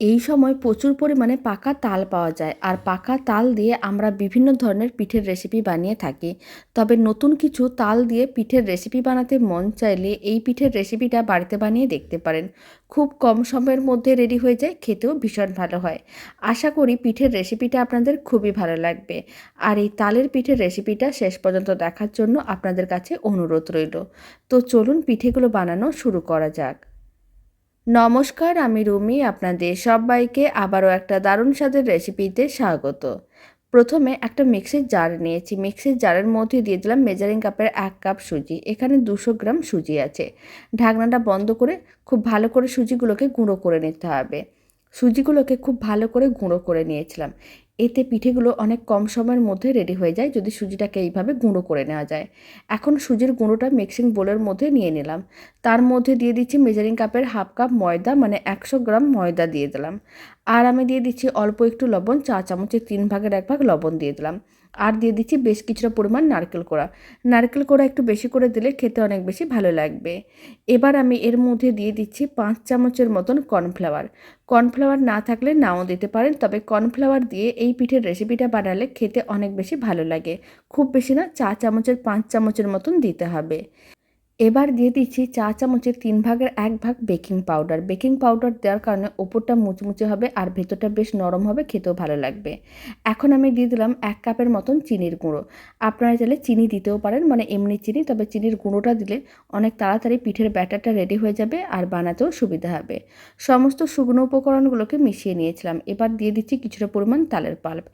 এই সময় প্রচুর পরিমাণে পাকা তাল পাওয়া যায় আর পাকা তাল দিয়ে আমরা বিভিন্ন ধরনের পিঠের রেসিপি বানিয়ে থাকি। তবে নতুন কিছু তাল দিয়ে পিঠের রেসিপি বানাতে মন চাইলে এই পিঠের রেসিপিটা বাড়িতে বানিয়ে দেখতে পারেন। খুব কম সময়ের মধ্যে রেডি হয়ে যায়, খেতেও ভীষণ ভালো হয়। আশা করি পিঠের রেসিপিটা আপনাদের খুবই ভালো লাগবে। আর এই তালের পিঠের রেসিপিটা শেষ পর্যন্ত দেখার জন্য আপনাদের কাছে অনুরোধ রইল। তো চলুন পিঠেগুলো বানানো শুরু করা যাক। নমস্কার, আমি রুমি, আপনাদের সবাইকে আবারও একটা দারুণ স্বাদের রেসিপিতে স্বাগত। প্রথমে একটা মিক্সির জার নিয়েছি। মিক্সির জারের মধ্যে দিয়ে দিলাম মেজারিং কাপের এক কাপ সুজি। এখানে দুশো গ্রাম সুজি আছে। ঢাকনাটা বন্ধ করে খুব ভালো করে সুজিগুলোকে গুঁড়ো করে নিতে হবে। সুজিগুলোকে খুব ভালো করে গুঁড়ো করে নিয়েছিলাম। এতে পিঠেগুলো অনেক কম সময়ের মধ্যে রেডি হয়ে যায় যদি সুজিটাকে এইভাবে গুঁড়ো করে নেওয়া যায়। এখন সুজির গুঁড়োটা মিক্সিং বোলের মধ্যে নিয়ে নিলাম। তার মধ্যে দিয়ে দিচ্ছি মেজারিং কাপের হাফ কাপ ময়দা মানে একশো গ্রাম ময়দা দিয়ে দিলাম। আর আমি দিয়ে দিচ্ছি অল্প একটু লবণ, চা চামচের তিন ভাগের এক ভাগ লবণ দিয়ে দিলাম। আর দিয়ে দিচ্ছি বেশ কিছুটা পরিমাণ নারকেল কোড়া। নারকেল কোড়া একটু বেশি করে দিলে খেতে অনেক বেশি ভালো লাগবে। এবার আমি এর মধ্যে দিয়ে দিচ্ছি পাঁচ চামচের মতন কর্নফ্লাওয়ার কর্নফ্লাওয়ার না থাকলে নাও দিতে পারেন, তবে কর্নফ্লাওয়ার দিয়ে এই পিঠের রেসিপিটা বানালে খেতে অনেক বেশি ভালো লাগে। খুব বেশি না চা চামচের, পাঁচ চামচের মতন দিতে হবে। এবার দিয়ে দিচ্ছি চা চামচের তিন ভাগের এক ভাগ বেকিং পাউডার। বেকিং পাউডার দেওয়ার কারণে ওপরটা মুচমুচে হবে আর ভেতরটা বেশ নরম হবে, খেতেও ভালো লাগবে। এখন আমি দিয়ে দিলাম এক কাপের মতন চিনির গুঁড়ো। আপনারা চাইলে চিনি দিতেও পারেন মানে এমনি চিনি, তবে চিনির গুঁড়োটা দিলে অনেক তাড়াতাড়ি পিঠের ব্যাটারটা রেডি হয়ে যাবে আর বানাতেও সুবিধা হবে। সমস্ত শুকনো উপকরণগুলোকে মিশিয়ে নিয়েছিলাম। এবার দিয়ে দিচ্ছি কিছুটা পরিমাণ তালের পাল্প।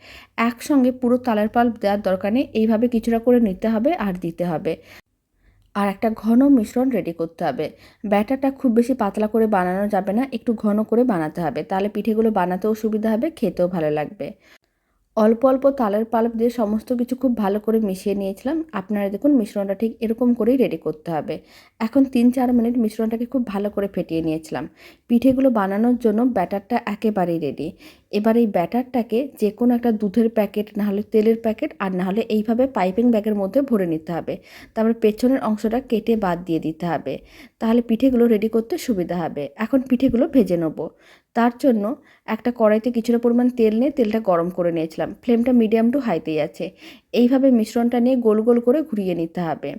একসঙ্গে পুরো তালের পাল্প দেওয়ার দরকার নেই, এইভাবে কিছুটা করে নিতে হবে আর দিতে হবে। আর একটা ঘন মিশ্রণ রেডি করতে হবে। ব্যাটারটা খুব বেশি পাতলা করে বানানো যাবে না, একটু ঘন করে বানাতে হবে। তাহলে পিঠেগুলো বানাতেও সুবিধা হবে, খেতেও ভালো লাগবে। অল্প অল্প তালের পাল্প দিয়ে সমস্ত কিছু খুব ভালো করে মিশিয়ে নিয়েছিলাম। আপনারা দেখুন মিশ্রণটা ঠিক এরকম করেই রেডি করতে হবে। এখন তিন চার মিনিট মিশ্রণটাকে খুব ভালো করে ফেটিয়ে নিয়েছিলাম। পিঠেগুলো বানানোর জন্য ব্যাটারটা একেবারেই রেডি এবার এই ব্যাটারটাকে যে কোনো একটা দুধের প্যাকেট, নাহলে তেলের প্যাকেট, আর নাহলে এইভাবে পাইপিং ব্যাগের মধ্যে ভরে নিতে হবে। তারপরে পেছনের অংশটা কেটে বাদ দিয়ে দিতে হবে। তাহলে পিঠেগুলো রেডি করতে সুবিধা হবে। এখন পিঠেগুলো ভেজে নেব। তার জন্য একটা কড়াইতে কিছুটা পরিমাণ তেল নিয়ে তেলটা গরম করে নিয়েছিলাম। ফ্লেমটা মিডিয়াম টু হাইতেই আছে। এইভাবে মিশ্রণটা নিয়ে গোল গোল করে ঘুরিয়ে নিতে হবে।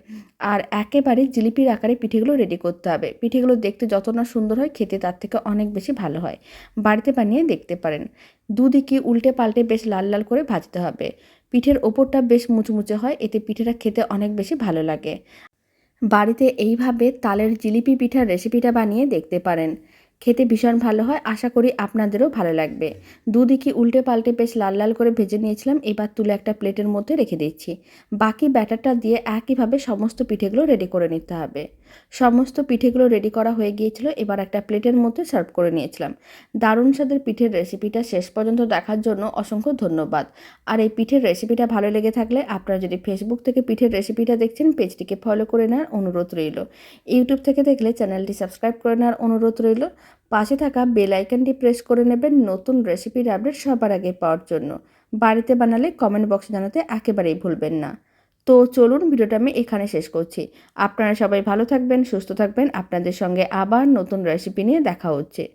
আর একেবারে জিলিপির আকারে পিঠেগুলো রেডি করতে হবে। পিঠেগুলো দেখতে যত না সুন্দর হয়, খেতে তার থেকে অনেক বেশি ভালো হয়। বাড়িতে বানিয়ে দেখতে পারেন। দুদিকে উল্টে পাল্টে বেশ লাল লাল করে ভাজতে হবে। পিঠের ওপরটা বেশ মুচমুচে হয়, এতে পিঠেটা খেতে অনেক বেশি ভালো লাগে। বাড়িতে এইভাবে তালের জিলিপি পিঠার রেসিপিটা বানিয়ে দেখতে পারেন। খেতে ভীষণ ভালো হয়। আশা করি আপনাদেরও ভালো লাগবে। দুদিকে উল্টে পাল্টে বেশ লাল লাল করে ভেজে নিয়েছিলাম। এবার তুলে একটা প্লেটের মধ্যে রেখে দিচ্ছি। বাকি ব্যাটারটা দিয়ে একইভাবে সমস্ত পিঠেগুলো রেডি করে নিতে হবে। সমস্ত পিঠেগুলো রেডি করা হয়ে গিয়েছিল। এবার একটা প্লেটের মধ্যে সার্ভ করে নিয়েছিলাম। দারুণ স্বাদের পিঠের রেসিপিটা শেষ পর্যন্ত দেখার জন্য অসংখ্য ধন্যবাদ। আর এই পিঠের রেসিপিটা ভালো লেগে থাকলে আপনারা যদি ফেসবুক থেকে পিঠের রেসিপিটা দেখছেন পেজটিকে ফলো করে নেওয়ার অনুরোধ রইল। ইউটিউব থেকে দেখলে চ্যানেলটি সাবস্ক্রাইব করে নেওয়ার অনুরোধ রইল। পাশে থাকা বেল আইকনটি প্রেস করে নেবেন নতুন রেসিপির আপডেট সবার আগে পাওয়ার জন্য। বাড়িতে বানালে কমেন্ট বক্সে জানাতে একেবারেই ভুলবেন না। তো চলুন ভিডিওটা আমি এখানে শেষ করছি। আপনারা সবাই ভালো থাকবেন, সুস্থ থাকবেন। আপনাদের সঙ্গে আবার নতুন রেসিপি নিয়ে দেখা হচ্ছে।